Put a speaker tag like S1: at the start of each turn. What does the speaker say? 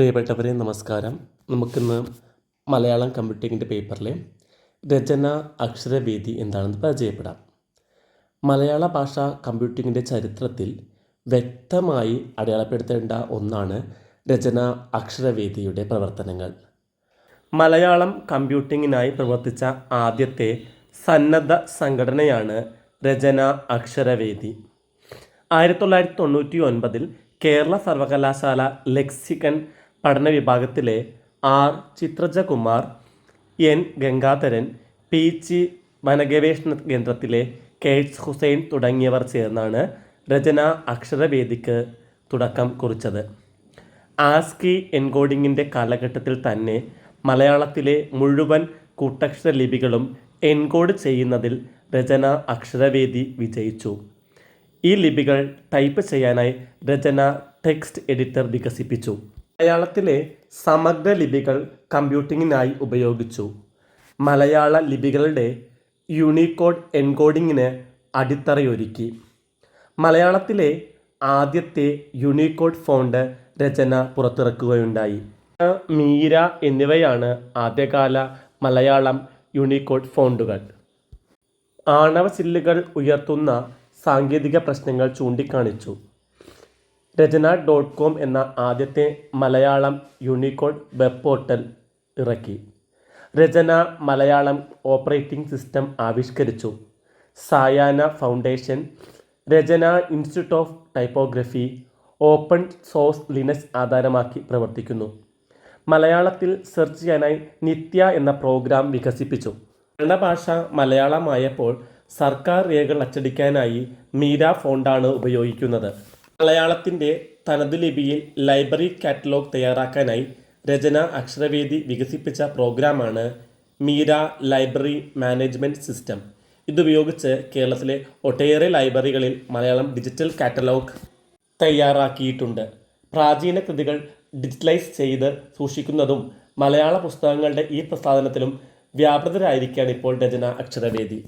S1: പ്രിയപ്പെട്ടവരെ നമസ്കാരം. നമുക്കിന്ന് മലയാളം കമ്പ്യൂട്ടിങ്ങിന്റെ പേപ്പറിലെ രചന അക്ഷരവേദി എന്താണെന്ന് പരിചയപ്പെടാം. മലയാള ഭാഷ കമ്പ്യൂട്ടിങ്ങിന്റെ ചരിത്രത്തിൽ വ്യക്തമായി അടയാളപ്പെടുത്തേണ്ട ഒന്നാണ് രചന അക്ഷരവേദിയുടെ പ്രവർത്തനങ്ങൾ. മലയാളം കമ്പ്യൂട്ടിങ്ങിനായി പ്രവർത്തിച്ച ആദ്യത്തെ സന്നദ്ധ സംഘടനയാണ് രചന അക്ഷരവേദി ആയിരത്തി തൊള്ളായിരത്തി തൊണ്ണൂറ്റി ഒൻപതിൽ കേരള സർവകലാശാല ലെക്സിക്കൺ പഠന വിഭാഗത്തിലെ R. Chithrajakumar N. Gangadharan P. ചി വനഗവേഷണ കേന്ദ്രത്തിലെ കെയ്റ്റ്സ് ഹുസൈൻ തുടങ്ങിയവർ ചേർന്നാണ് രചന അക്ഷരവേദിക്ക് തുടക്കം കുറിച്ചത്. ആസ്കി എൻകോഡിങ്ങിന്റെ കാലഘട്ടത്തിൽ തന്നെ മലയാളത്തിലെ മുഴുവൻ കൂട്ടക്ഷര ലിപികളും എൻകോഡ് ചെയ്യുന്നതിൽ രചന അക്ഷരവേദി വിജയിച്ചു. ഈ ലിപികൾ ടൈപ്പ് ചെയ്യാനായി രചന ടെക്സ്റ്റ് എഡിറ്റർ വികസിപ്പിച്ചു. മലയാളത്തിലെ സമഗ്ര ലിപികൾ കമ്പ്യൂട്ടിങ്ങിനായി ഉപയോഗിച്ചു. മലയാള ലിപികളുടെ യൂണിക്കോഡ് എൻകോഡിങ്ങിന് അടിത്തറയൊരുക്കി. മലയാളത്തിലെ ആദ്യത്തെ യൂണിക്കോഡ് ഫോണ്ട് രചന പുറത്തിറക്കുകയുണ്ടായി. മീര എന്നിവയാണ് ആദ്യകാല മലയാളം യൂണിക്കോഡ് ഫോണ്ടുകൾ. ആണവ ചില്ലുകൾ ഉയർത്തുന്ന സാങ്കേതിക പ്രശ്നങ്ങൾ ചൂണ്ടിക്കാണിച്ചു. രചന ഡോട്ട് കോം എന്ന ആദ്യത്തെ മലയാളം യൂണിക്കോഡ് വെബ് പോർട്ടൽ ഇറക്കി. രചന മലയാളം ഓപ്പറേറ്റിംഗ് സിസ്റ്റം ആവിഷ്കരിച്ചു. Sayahna foundation Rachana institute of typography open source Linux ആധാരമാക്കി പ്രവർത്തിക്കുന്നു. മലയാളത്തിൽ സെർച്ച് ചെയ്യാനായി നിത്യ എന്ന പ്രോഗ്രാം വികസിപ്പിച്ചു. കന്നഡ ഭാഷ മലയാളമായപ്പോൾ സർക്കാർ രേഖകൾ അച്ചടിക്കാനായി മീര ഫോണ്ടാണ് ഉപയോഗിക്കുന്നത്. മലയാളത്തിന്റെ തനതു ലിപിയിൽ ലൈബ്രറി കാറ്റലോഗ് തയ്യാറാക്കാനായി രചന അക്ഷരവേദി വികസിപ്പിച്ച പ്രോഗ്രാമാണ് മീര ലൈബ്രറി മാനേജ്മെന്റ് സിസ്റ്റം. ഇതുപയോഗിച്ച് കേരളത്തിലെ ഒട്ടേറെ ലൈബ്രറികളിൽ മലയാളം ഡിജിറ്റൽ കാറ്റലോഗ് തയ്യാറാക്കിയിട്ടുണ്ട്. പ്രാചീന കൃതികൾ ഡിജിറ്റലൈസ് ചെയ്ത് സൂക്ഷിക്കുന്നതും മലയാള പുസ്തകങ്ങളുടെ ഈ പ്രസാധനത്തിലും വ്യാപൃതരായിരിക്കുകയാണ് ഇപ്പോൾ രചന അക്ഷരവേദി.